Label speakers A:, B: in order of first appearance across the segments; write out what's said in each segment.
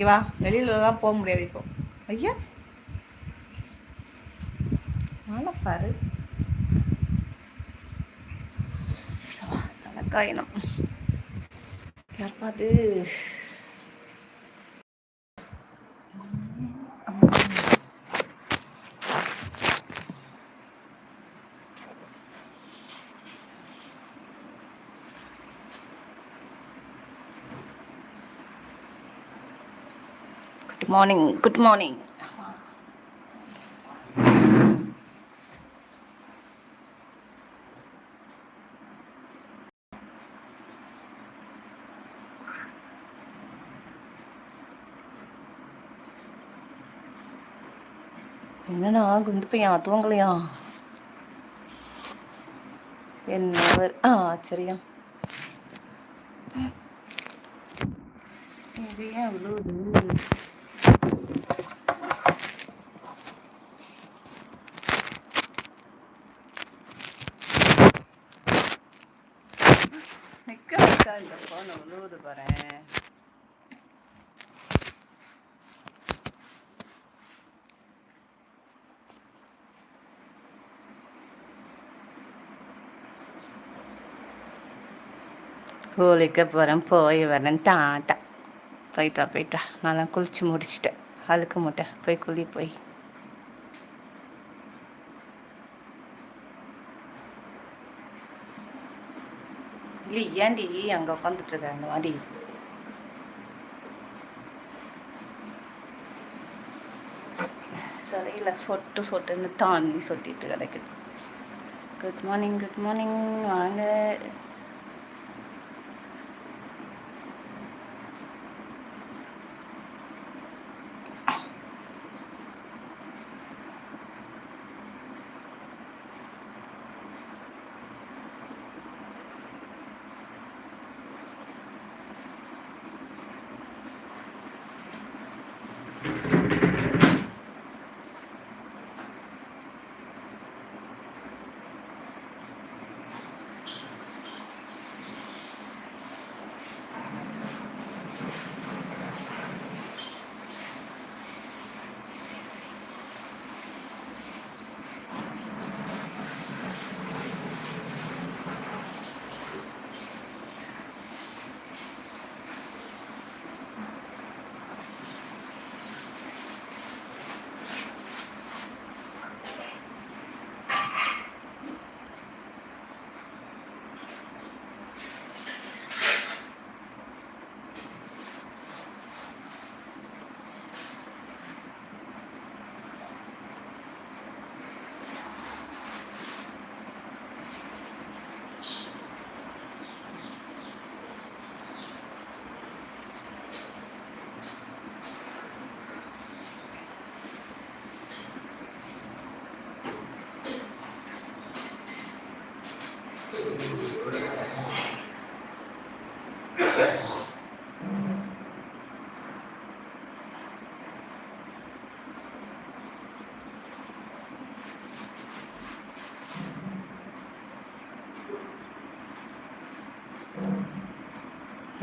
A: இங்கே வா. வெளியிலலாம் போக முடியாது இப்போ. ஐயா. நாளை பாரு. தலைக்காயினம் யார் பார்த்து குட் மார்னிங் குட் மார்னிங் என்னடா குண்டு பையன் தூங்கலையா என்ன ஆ சரியா. இது ஏன் விழுவுது தான் இந்த ஃபோனை உழுவுது பாரு குளிக்க போகிறேன் போய் வரேன். டாட்டா போயிட்டா போயிட்டா. நான் குளிச்சு முடிச்சிட்டேன். அழுக்க மாட்டேன் போய் குளி போய். இல்லை ஏன்டி அங்கே உட்காந்துட்டு இருக்காங்க மாதிரி தரையில் சொட்டு சொட்டுன்னு தாண்டி சொட்டிட்டு கிடக்குது. குட் மார்னிங் குட் மார்னிங் வாங்க.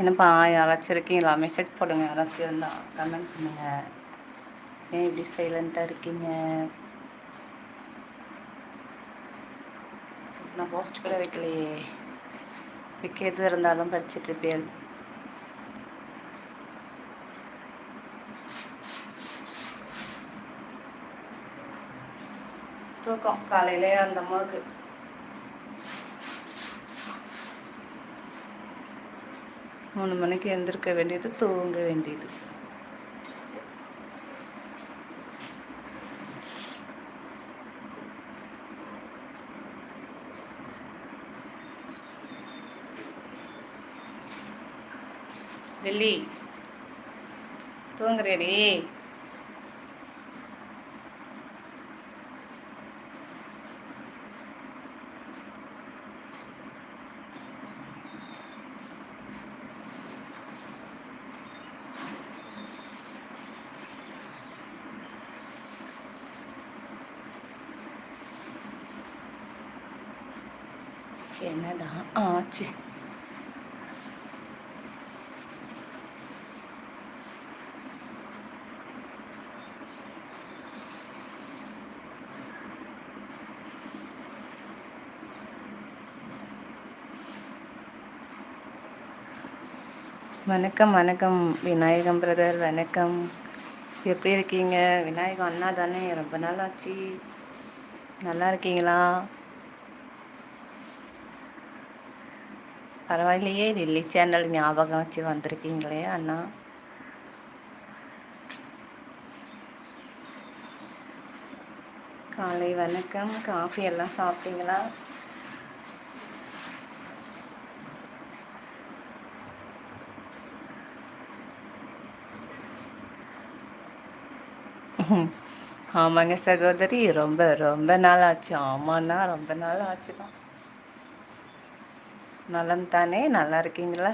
A: என்னப்பா யாராச்சும் இருக்கீங்களா? மெசேஜ் போடுங்க. யாராச்சும் இருந்தால் கமெண்ட் பண்ணுங்க. ஏன் இப்படி சைலண்ட்டாக இருக்கீங்க? நான் போஸ்ட் கூட வைக்கலையே. வைக்கிறது இருந்தாலும் படிச்சுட்டு இருப்பேன் தூக்கம். காலையிலே அந்த அம்மாவுக்கு மூணு மணிக்கு எழுந்திருக்க வேண்டியது தூங்க வேண்டியது. வெள்ளி தூங்குறேடி என்னடா ஆச்சு வணக்கம் வணக்கம் விநாயகம் பிரதர் வணக்கம். எப்படி இருக்கீங்க? விநாயகம் அண்ணா தானே ரொம்ப நாள் ஆச்சு நல்லா இருக்கீங்களா? பரவாயில்லையே டெல்லி சேனல் ஞாபகம் வச்சு வந்திருக்கீங்களே அண்ணா. காலை வணக்கம். காஃபி எல்லாம் சாப்பிட்டீங்களா? ஆமாங்க சகோதரி. ரொம்ப ரொம்ப நாள் ஆச்சு ஆமாண்ணா ரொம்ப நாள் ஆச்சு தான் நலம் தானே நல்லா இருக்கீங்களா?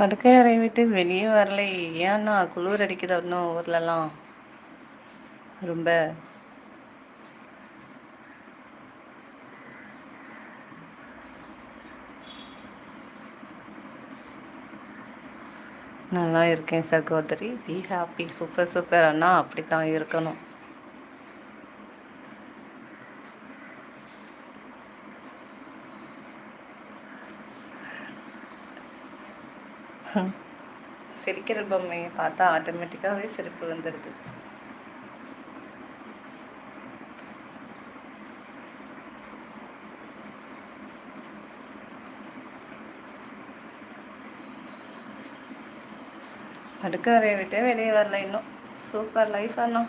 A: படுக்கை அறை விட்டு வெளியே வரலை. ஏன்னா குளிர் அடிக்குது இன்னும் ஊர்லலாம்? ரொம்ப. நல்லா இருக்கேன் சகோதரி. பி ஹாப்பி சூப்பர் சூப்பர் அண்ணா அப்படி தான் இருக்கணும். சிரிக்கிற பொம்மையை பார்த்தா ஆட்டோமேட்டிக்காகவே சிரிப்பு வந்துடுது அடுக்கறையை விட்டே வெளியே வரல இன்னும். சூப்பர் லைஃப் அண்ணா.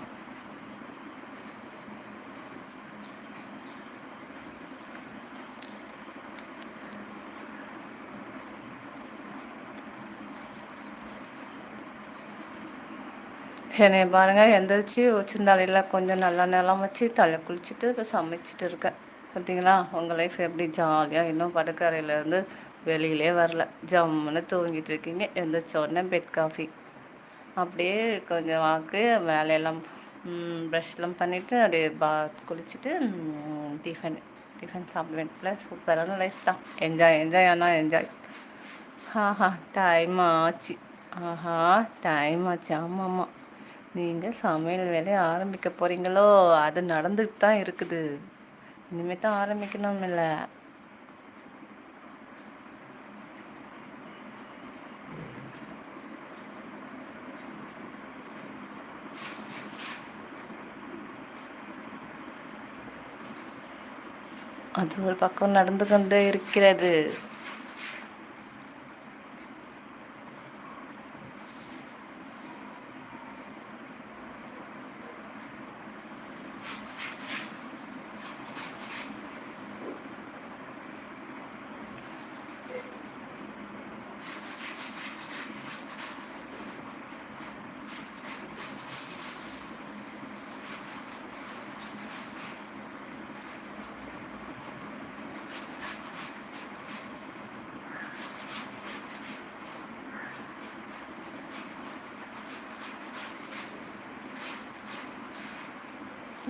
A: என்னை பாருங்கள் எந்திரிச்சு உச்சிந்தாலையில் கொஞ்சம் நல்லா நிலம் வச்சு தலை குளிச்சுட்டு இப்போ சமைச்சிட்டு இருக்கேன். பார்த்தீங்களா உங்கள் லைஃப் எப்படி ஜாலியாக இன்னும் படுக்கறையிலேருந்து வெளியிலே வரல. ஜம்முன்னு தூங்கிட்டு இருக்கீங்க. எந்திரிச்ச உடனே பெட் காஃபி அப்படியே கொஞ்சம் வாக்கு வேலையெல்லாம் ப்ரஷ்லாம் பண்ணிவிட்டு அப்படியே பா குளிச்சுட்டு டிஃபன் டிஃபன் சாப்பிடுவேன். ப்ளஸ் சூப்பரான லைஃப் தான். என்ஜாய் என்ஜாய் ஆனால் என்ஜாய் ஆஹா டைம் ஆச்சு. ஆஹா டைம் ஆச்சு. ஆமாம் ஆமாம் நீங்கள் சமையல் வேலையை ஆரம்பிக்க போகிறீங்களோ அது நடந்துட்டு தான் இருக்குது. இனிமேல் தான் ஆரம்பிக்கணும் இல்லை அது ஒரு பக்கம் நடந்து கொண்டே இருக்கிறது.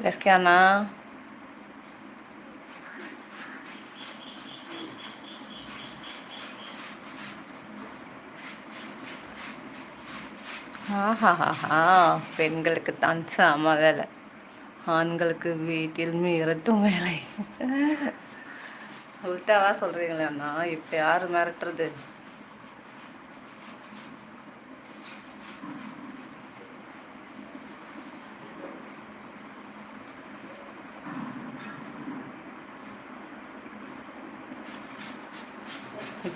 A: Reskiana. ஆஹாஹா பெண்களுக்கு தான் சம வேலை. ஆண்களுக்கு வீட்டில் மீறட்டும் வேலை. உள்டாவா சொல்கிறீங்களேண்ணா இப்போ யார் மிரட்டுறது?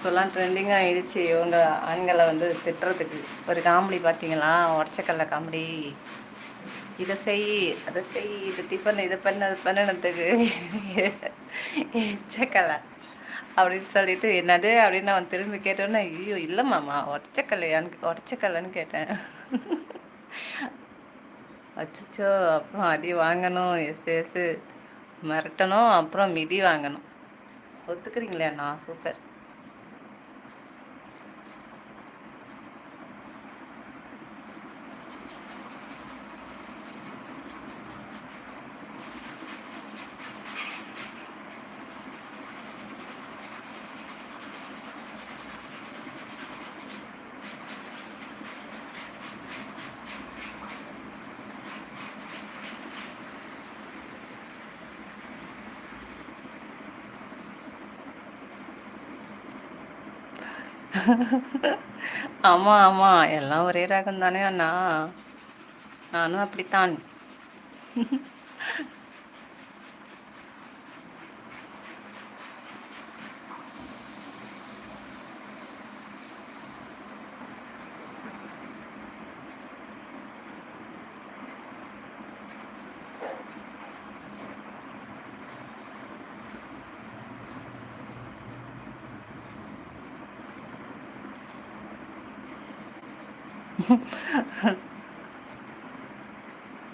A: இப்போல்லாம் ட்ரெண்டிங் ஆகிடுச்சு இவங்க ஆண்களை வந்து திட்டுறதுக்கு. ஒரு காமெடி பார்த்தீங்களா? உடச்சக்கல்ல காமெடி. இதை செய் அதை செய் இது டிஃபன் இதை பண்ண அது பண்ணினதுக்கு. எச்சக்கலை அப்படின்னு சொல்லிட்டு என்னது? அப்படின்னு அவன் திரும்பி கேட்டோன்னே ஐயோ இல்லை மாமா உடச்சக்கல்லையான்னு உடச்சக்கல்லன்னு கேட்டேன். அச்சோ அப்புறம் அடி வாங்கணும் எஸ் எஸ். மிரட்டணும் அப்புறம் மிதி வாங்கணும். ஒத்துக்கிறீங்களே நான் சூப்பர். ஆமாம் ஆமாம் எல்லாம் ஒரே ரகம் தானே அண்ணா? நானும் அப்படித்தான்.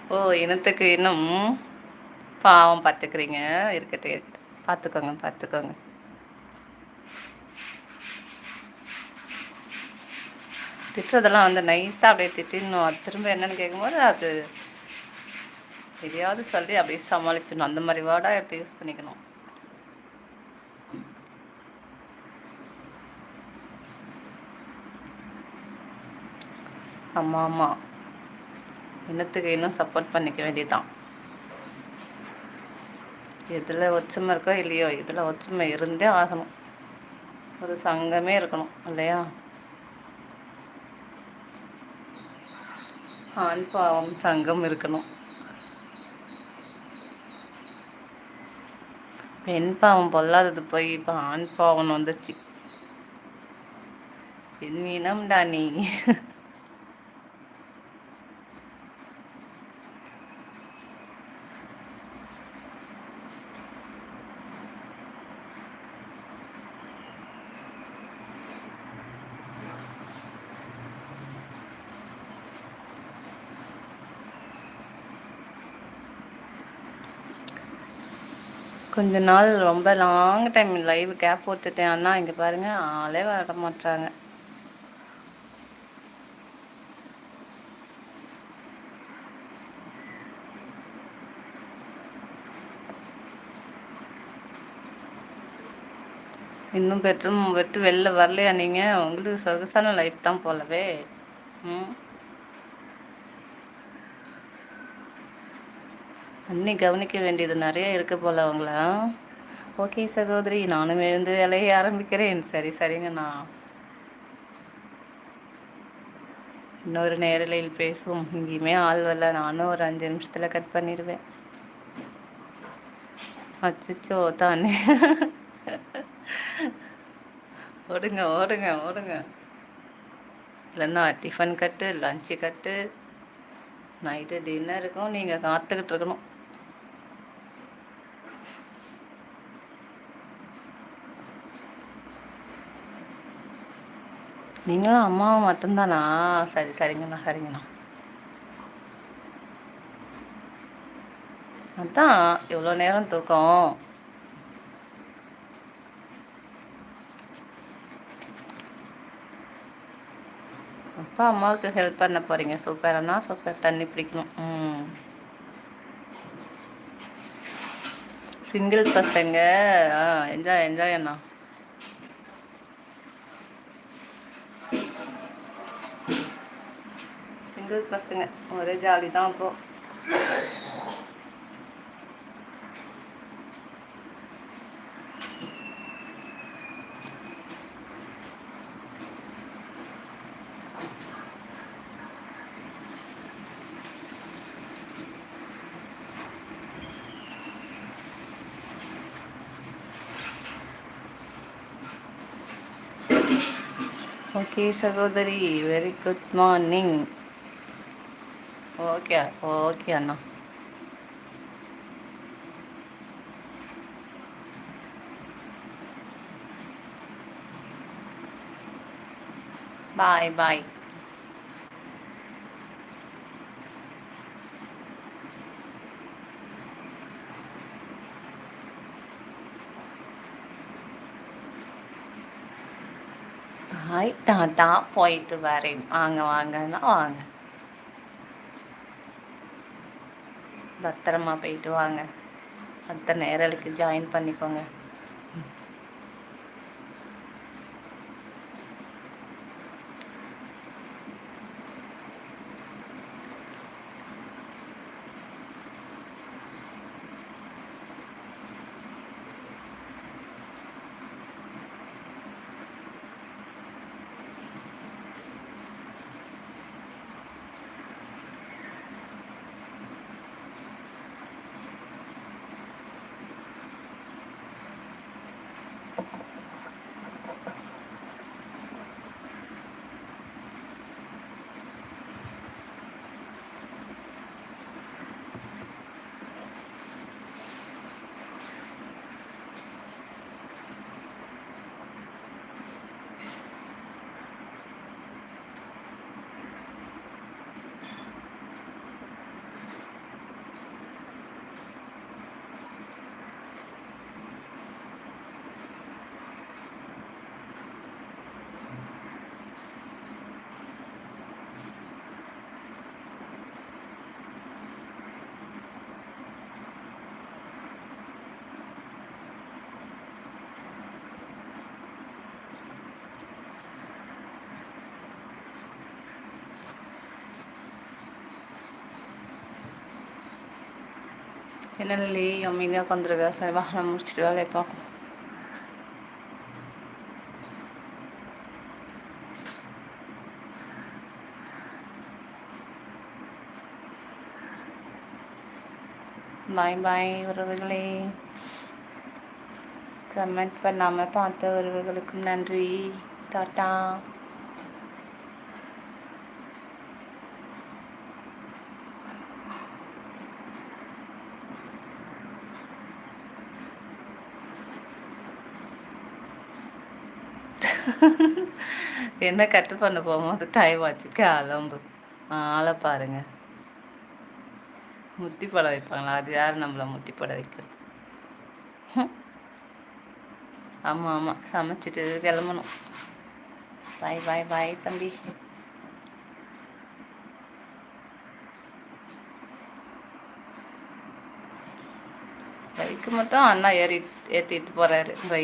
A: ஓ இனத்துக்கு இன்னும் பாவம் பார்த்துக்கிறீங்க. இருக்கட்டும் இருக்கட்டும். பார்த்துக்கோங்க பார்த்துக்கோங்க. திட்டுறதெல்லாம் வந்து நைஸாக அப்படியே திட்டிடணும். திரும்ப என்னன்னு கேட்கும்போது அது எதையாவது சொல்லி அப்படியே சமாளிச்சிடணும். அந்த மாதிரி வேர்டாக எடுத்து யூஸ் பண்ணிக்கணும். ஆமாம் ஆமாம் இன்னத்துக்கு இன்னும் சப்போர்ட் பண்ணிக்க வேண்டியதுதான். எதில் ஒற்றுமை இருக்கோ இல்லையோ இதில் ஒற்றுமை இருந்தே ஆகணும். ஒரு சங்கமே இருக்கணும் இல்லையா? ஆண் பாவம் சங்கம் இருக்கணும். பெண் பாவம் பொல்லாதது போய் இப்போ ஆண் பாவம் வந்துச்சு. இனம்டா நீ. கொஞ்ச நாள் ரொம்ப லாங் டைம் லைவ் கேப் போட்டுட்டேன். அண்ணா இங்கே பாருங்கள் ஆளே வர மாட்டாங்க இன்னும் பெட்ரூம் விட்டு வெளில வரலையா நீங்கள் உங்களுக்கு சொகுசான லைஃப் தான் போலவே. ம். அன்னி கவனிக்க வேண்டியது நிறைய இருக்க போல் அவங்களா. ஓகே சகோதரி நானும் எழுந்து வேலையை ஆரம்பிக்கிறேன். சரி சரிங்கண்ணா இன்னொரு நேரலையில் பேசுவோம். இங்கேயுமே ஆள் வரல. நானும் ஒரு அஞ்சு நிமிஷத்தில் கட் பண்ணிடுவேன். அச்சோ தானே. ஓடுங்க ஓடுங்க ஓடுங்க. இல்லைன்னா டிஃபன் கட்டு லஞ்சு கட்டு நைட்டு டின்னருக்கும் நீங்கள் காத்துக்கிட்டு இருக்கணும். நீங்களும் அம்மாவும் மட்டும்தானா? சரி சரிங்கண்ணா சரிங்கண்ணா. அதான் இவ்வளோ நேரம் தூக்கம். அப்பா அம்மாவுக்கு ஹெல்ப் பண்ண போகிறீங்க சூப்பர்ண்ணா சூப்பர் தண்ணி பிடிக்கணும். ம். சிங்கிள் பசங்க என்ஜாய் என்ஜாய் அண்ணா. சிங்கிள் பசங்க ஒரே ஜாலி தான் அப்போது ஓகே சகோதரி very good morning okay okay அண்ணா பாய் பாய் பாய் டாட்டா போயிட்டு வரேன் வாங்க வாங்கன்னா வாங்க பத்திரமா போயிட்டு வாங்க. அடுத்த நேரலுக்கு ஜாயின் பண்ணிக்கோங்க. என்ன நிலை அமைதியாக உட்காந்துருக்கா சரி வா நான் முடிச்சுட்டு வேலையை பார்க்கும் பாய் பாய் உறவுகளே. கமெண்ட் பண்ணாமல் பார்த்த உறவுகளுக்கும் நன்றி. டாட்டா. என்ன கட்டு பண்ண போகும்போது டைம் ஆச்சு அலம்பு. ஆளை பாருங்க. முட்டி பட வைப்பாங்களா? அது யார் நம்மளை முட்டி பட வைக்கிறது? ஆமாம் ஆமாம் சமைச்சிட்டு கிளம்பணும். பாய் பாய் பாய் தம்பி. பைக்கு மட்டும் அண்ணா ஏறி ஏற்றிட்டு போகிறாரு பை